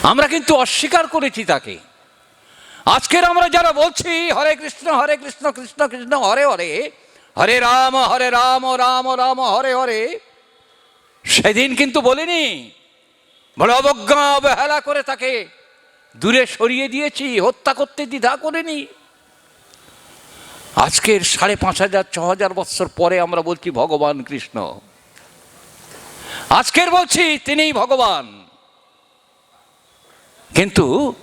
আমরা কিন্তু অস্বীকার করেছি তাকে। আজকের আমরা যারা বলছি, হরে কৃষ্ণ হরে কৃষ্ণ কৃষ্ণ কৃষ্ণ, হরে হরে হরে রাম হরে রাম রাম রাম, হরে হরে, সেদিন কিন্তু বলিনি, বড় অবজ্ঞা, অবহেলা করে তাকে দূরে সরিয়ে দিয়েছি, হত্যা করতে দ্বিধা করিনি। আজকের সাড়ে পাঁচ হাজার, ছ হাজার বৎসর পরে আমরা বলছি, ভগবান কৃষ্ণ। আজকের বলছি, তিনিই ভগবান। কিন্তু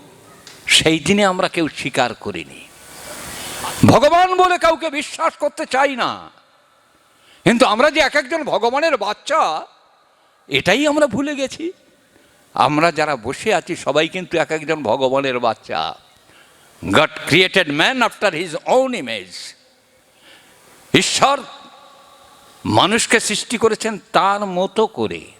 সেই দিনে আমরা কেউ স্বীকার করিনি। ভগবান বলে কাউকে বিশ্বাস করতে চাই না। কিন্তু আমরা যে এক একজন ভগবানের বাচ্চা, এটাই আমরা ভুলে গেছি। আমরা যারা বসে আছি, সবাই কিন্তু এক একজন ভগবানের বাচ্চা। God created man after his own image ঈশ্বর মানুষকে সৃষ্টি করেছেন তার মতো করে।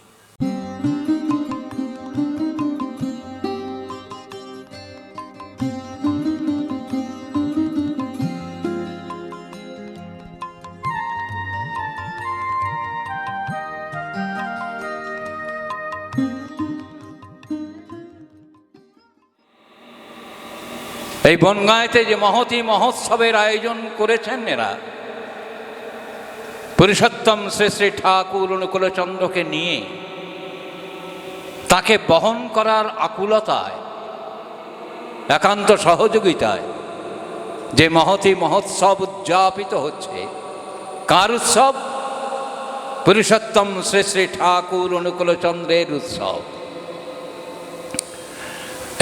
এই বনগাঁয়েতে যে মহতি মহোৎসবের আয়োজন করেছেন এরা, পুরুষোত্তম শ্রী শ্রী ঠাকুর অনুকূলচন্দ্রকে নিয়ে তাকে বহন করার আকুলতায়, একান্ত সহযোগিতায় যে মহতি মহোৎসব উদযাপিত হচ্ছে, কার উৎসব? পুরুষোত্তম শ্রী শ্রী ঠাকুর অনুকূলচন্দ্রের উৎসব।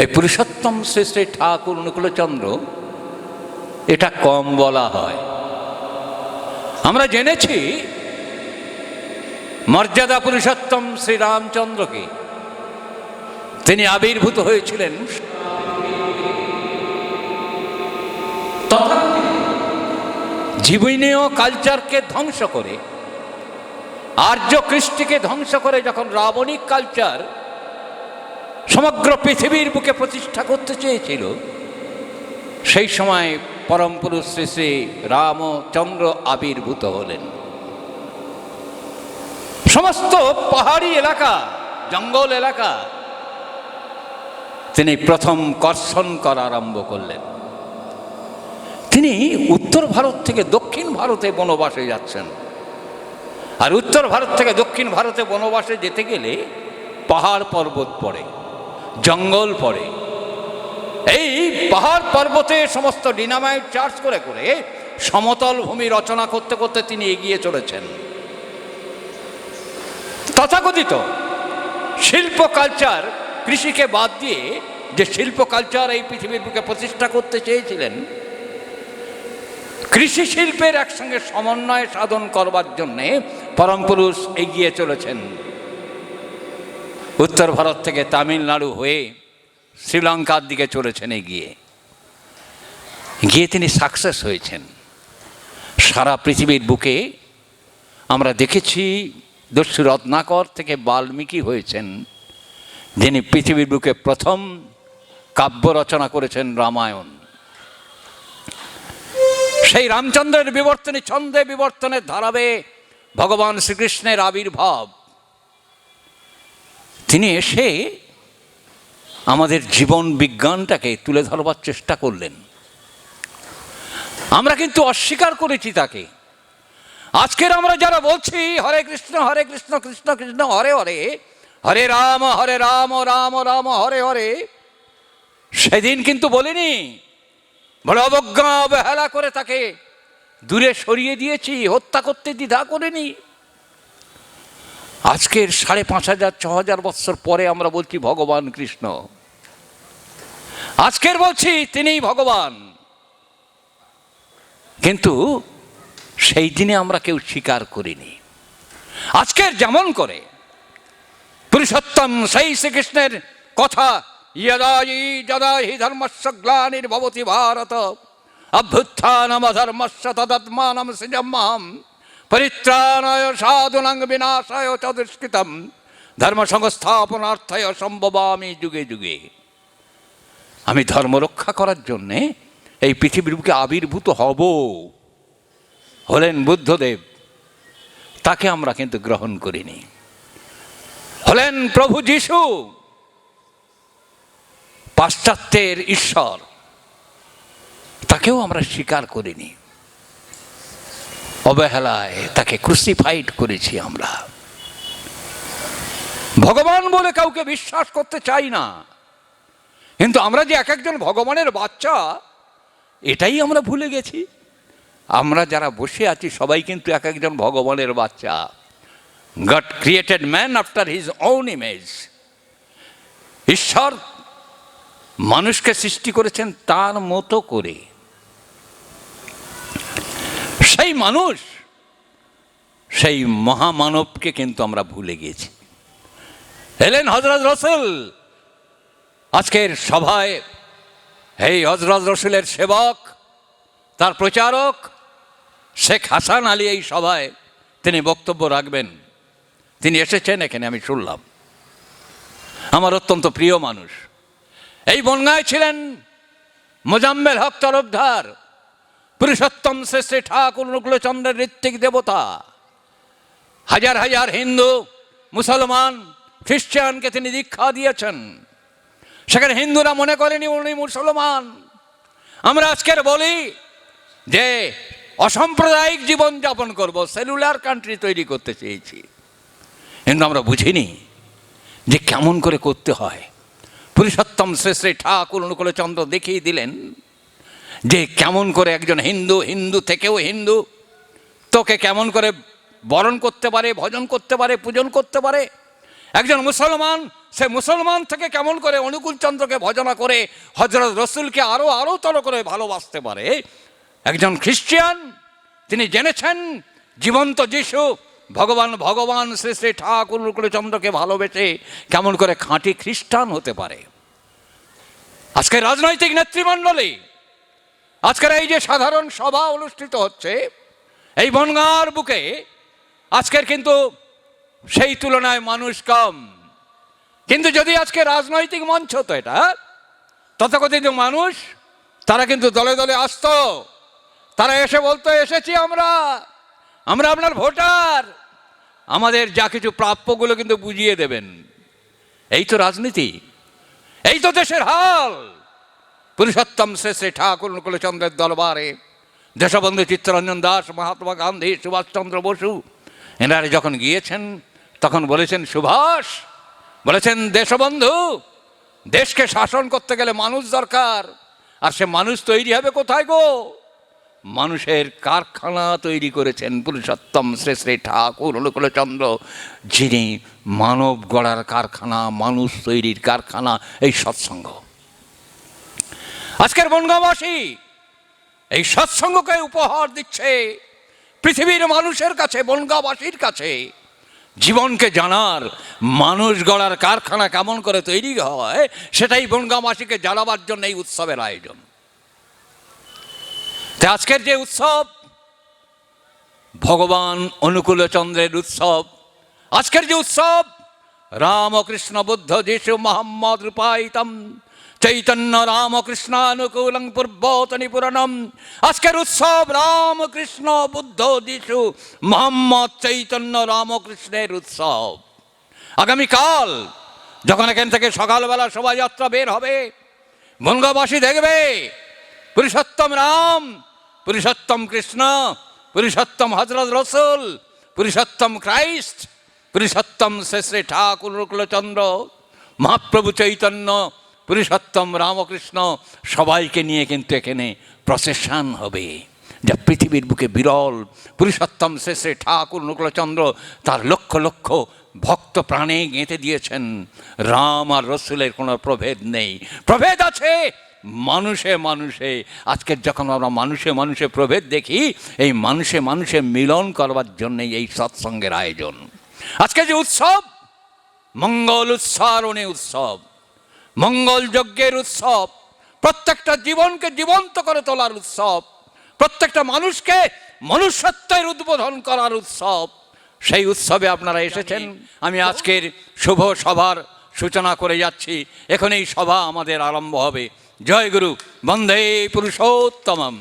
এই পুরুষোত্তম শ্রী শ্রী ঠাকুর অনুকূলচন্দ্র, এটা কম বলা হয়। আমরা জেনেছি মর্যাদা পুরুষোত্তম শ্রীরামচন্দ্রকে তিনি আবির্ভূত হয়েছিলেন। জীবনীয় কালচারকে ধ্বংস করে, আর্য কৃষ্টিকে ধ্বংস করে যখন রাবণিক কালচার সমগ্র পৃথিবীর বুকে প্রতিষ্ঠা করতে চেয়েছিল। সেই সময় পরম পুরুষ শ্রী শ্রী রামচন্দ্র আবির্ভূত হলেন। সমস্ত পাহাড়ি এলাকা, জঙ্গল এলাকা, তিনি প্রথম কর্ষণ করা আরম্ভ করলেন। তিনি উত্তর ভারত থেকে দক্ষিণ ভারতে বনবাসে যাচ্ছেন। আর উত্তর ভারত থেকে দক্ষিণ ভারতে বনবাসে যেতে গেলে পাহাড় পর্বত পড়ে। জঙ্গল পড়ে। এই পাহাড় পর্বতে সমস্ত ডিনামাইট চার্জ করে করে সমতল ভূমি রচনা করতে করতে তিনি এগিয়ে চলেছেন। তথাকথিত শিল্প কালচার কৃষিকে বাদ দিয়ে যে শিল্প কালচার এই পৃথিবীর বুকে প্রতিষ্ঠা করতে চেয়েছিলেন, কৃষি শিল্পের একসঙ্গে সমন্বয় সাধন করবার জন্যে পরম পুরুষ এগিয়ে চলেছেন। উত্তর ভারত থেকে তামিলনাড়ু হয়ে শ্রীলঙ্কার দিকে চলেছেন এগিয়ে। গিয়ে তিনি সাকসেস হয়েছেন। সারা পৃথিবীর বুকে আমরা দেখেছি দস্যু রত্নাকর থেকে বাল্মীকি হয়েছেন। যিনি পৃথিবীর বুকে প্রথম কাব্য রচনা করেছেন রামায়ণ। সেই রামচন্দ্রের বিবর্তনে ছন্দে বিবর্তনের ধারাবে ভগবান শ্রীকৃষ্ণের আবির্ভাব। তিনি এসে আমাদের জীবন বিজ্ঞানটাকে তুলে ধরবার চেষ্টা করলেন। আমরা কিন্তু অস্বীকার করেছি তাকে। আজকের আমরা যারা বলছি, হরে কৃষ্ণ হরে কৃষ্ণ কৃষ্ণ কৃষ্ণ, হরে হরে হরে রাম হরে রাম রাম রাম, হরে হরে, সেদিন কিন্তু বলিনি, বড় অবজ্ঞা, অবহেলা করে তাকে দূরে সরিয়ে দিয়েছি, হত্যা করতে দ্বিধা করিনি। আজকের সাড়ে পাঁচ হাজার, ছ হাজার বৎসর পরে আমরা বলছি, ভগবান কৃষ্ণ। আজকের বলছি, তিনিই ভগবান। কিন্তু সেই দিনে আমরা কেউ স্বীকার করিনি। আজকের যেমন করে, পুরুষোত্তম সেই শ্রীকৃষ্ণের কথা যদাই যদা হি ধর্মস্য ভারত তদত্মানম সৃজম্মাম। পরিত্রাণায় সাধুনাং বিনাশায় চ দুষ্কৃতম ধর্ম সংস্থাপনার্থায় সম্ভবামি যুগে যুগে। আমি ধর্ম রক্ষা করার জন্যে এই পৃথিবীর বুকে আবির্ভূত হব। হলেন বুদ্ধদেব, তাকে আমরা কিন্তু গ্রহণ করিনি। হলেন প্রভু যিশু, পাশ্চাত্যের ঈশ্বর, তাকেও আমরা স্বীকার করিনি। অবহেলায় তাকে ক্রুসিফাইড করেছি আমরা। ভগবান বলে কাউকে বিশ্বাস করতে চাই না। কিন্তু আমরা যে এক একজন ভগবানের বাচ্চা, এটাই আমরা ভুলে গেছি। আমরা যারা বসে আছি, সবাই কিন্তু এক একজন ভগবানের বাচ্চা। God created man after his own image ঈশ্বর মানুষকে সৃষ্টি করেছেন তার মতো করে। সেই মানুষ, সেই মহামানবকে কিন্তু আমরা ভুলে গিয়েছি। এলেন হজরত রসুল, আজকের সভায় এই হজরত রসুলের সেবক, তার প্রচারক শেখ হাসান আলী এই সভায় তিনি বক্তব্য রাখবেন। তিনি এসেছেন এখানে, আমি শুনলাম। আমার অত্যন্ত প্রিয় মানুষ। এই বনগায় ছিলেন মোজাম্মেল হক তরফধার পুরুষোত্তম শ্রেষ্ঠী ঠাকুর অনুকূলচন্দ্রের ঋত্বিক দেবতা। হাজার হাজার হিন্দু, মুসলমান, খ্রিস্টানকে তিনি দীক্ষা দিয়েছেন। সেখানে হিন্দুরা মনে করেনি উনি মুসলমান। আমরা আজকের বলি যে অসাম্প্রদায়িক জীবন যাপন করব, সেলুলার কান্ট্রি তৈরি করতে চেয়েছি। কিন্তু আমরা বুঝিনি যে কেমন করে করতে হয়। পুরুষোত্তম শ্রেষ্ঠী ঠাকুর অনুকূলচন্দ্র দেখিয়ে দিলেন যে কেমন করে একজন হিন্দু হিন্দু থেকেও হিন্দু, তোকে কেমন করে বরণ করতে পারে, ভজন করতে পারে, পূজন করতে পারে? একজন মুসলমান, সে মুসলমান থেকে কেমন করে অনুকূল চন্দ্রকে ভজনা করে, হজরত রসুলকে আরও আরও তর করে ভালোবাসতে পারে? একজন খ্রিস্টিয়ান তিনি জেনেছেন, জীবন্ত যিশু, ভগবান ভগবান শ্রী শ্রী ঠাকুর চন্দ্রকে ভালোবেসে কেমন করে খাঁটি খ্রিস্টান হতে পারে? আজকে রাজনৈতিক নেতৃমণ্ডলী আজকের এই যে সাধারণ সভা অনুষ্ঠিত হচ্ছে, এই বনগাঁর বুকে আজকের কিন্তু সেই তুলনায় মানুষ কম। কিন্তু যদি আজকে রাজনৈতিক মঞ্চ তো এটা, তথাকথিত মানুষ, তারা কিন্তু দলে দলে আসতো। তারা এসে বলতো, এসেছি আমরা। আমরা আপনার ভোটার। আমাদের যা কিছু প্রাপ্যগুলো কিন্তু বুঝিয়ে দেবেন। এই তো রাজনীতি। এই তো দেশের হাল। পুরুষোত্তম শেষে ঠাকুর অনুকূলচন্দ্রের দরবারে। দেশবন্ধু চিত্তরঞ্জন দাস, মহাত্মা গান্ধী, সুভাষচন্দ্র বসু, এনারা যখন গিয়েছেন, তখন বলেছেন, সুভাষ, বলেছেন, দেশবন্ধু, দেশকে শাসন করতে গেলে মানুষ দরকার, আর সে মানুষ তৈরি হবে কোথায় গো? মানুষের কারখানা তৈরি করেছেন পুরুষোত্তম শ্রী শ্রী ঠাকুর অনুকূলচন্দ্র যিনি মানব গড়ার কারখানা, মানুষ তৈরির কারখানা, এই সৎসঙ্গ। আজকের বনগাঁবাসী এই সৎসঙ্গকে উপহার দিচ্ছে পৃথিবীর মানুষের কাছে বনগাঁবাসীর কাছে। জীবনকে জানার, মানুষ গড়ার কারখানা কেমন করে তৈরি হয়, সেটাই বনগাঁবাসীকে জানাবার জন্য এই উৎসবের আয়োজন। আজকের যে উৎসব, ভগবান অনুকূলচন্দ্রের উৎসব। আজকের যে উৎসব, রামকৃষ্ণ বুদ্ধ, যিশু মোহাম্মদ রূপায়িতম চৈতন্য রামকৃষ্ণানুকূলং পূর্বতনি পুরাণম। আজকের উৎসব রামকৃষ্ণ বুদ্ধ যিশু মোহাম্মদ চৈতন্য রামকৃষ্ণের উৎসব। আগামীকাল যখন এখান থেকে সকালবেলা শোভাযাত্রা বের হবে, বঙ্গবাসী দেখবে, পুরুষোত্তম রাম, পুরুষোত্তম কৃষ্ণ, পুরুষোত্তম হজরত রসুল, পুরুষোত্তম ক্রাইস্ট, পুরুষোত্তম শ্রী ঠাকুর রুকুলচন্দ্র মহাপ্রভু চৈতন্য পুরুষোত্তম রামকৃষ্ণ সবাইকে নিয়ে কিন্তু এখানে প্রসেশন হবে। যা পৃথিবীর বুকে বিরল, পুরুষোত্তম শেষে ঠাকুর নকুলচন্দ্র, তার লক্ষ লক্ষ ভক্ত প্রাণে গেঁথে দিয়েছেন। রাম আর রসুলের কোনো প্রভেদ নেই। প্রভেদ আছে, মানুষে মানুষে। আজকের যখন আমরা মানুষে মানুষে প্রভেদ দেখি, এই মানুষে মানুষে মিলন করবার জন্যই এই সৎসঙ্গের আয়োজন। আজকে যে উৎসব, মঙ্গল উৎসারণে উৎসব। মঙ্গল যজ্ঞের উৎসব, প্রত্যেকটা জীবনকে জীবন্ত করে তোলার উৎসব, প্রত্যেকটা মানুষকে মনুষ্যত্বের উদ্বোধন করার উৎসব, সেই উৎসবে আপনারা এসেছেন। আমি আজকের শুভ সভার সূচনা করে যাচ্ছি। এখন এই সভা আমাদের আরম্ভ হবে। জয় গুরু, বন্দে পুরুষোত্তমম।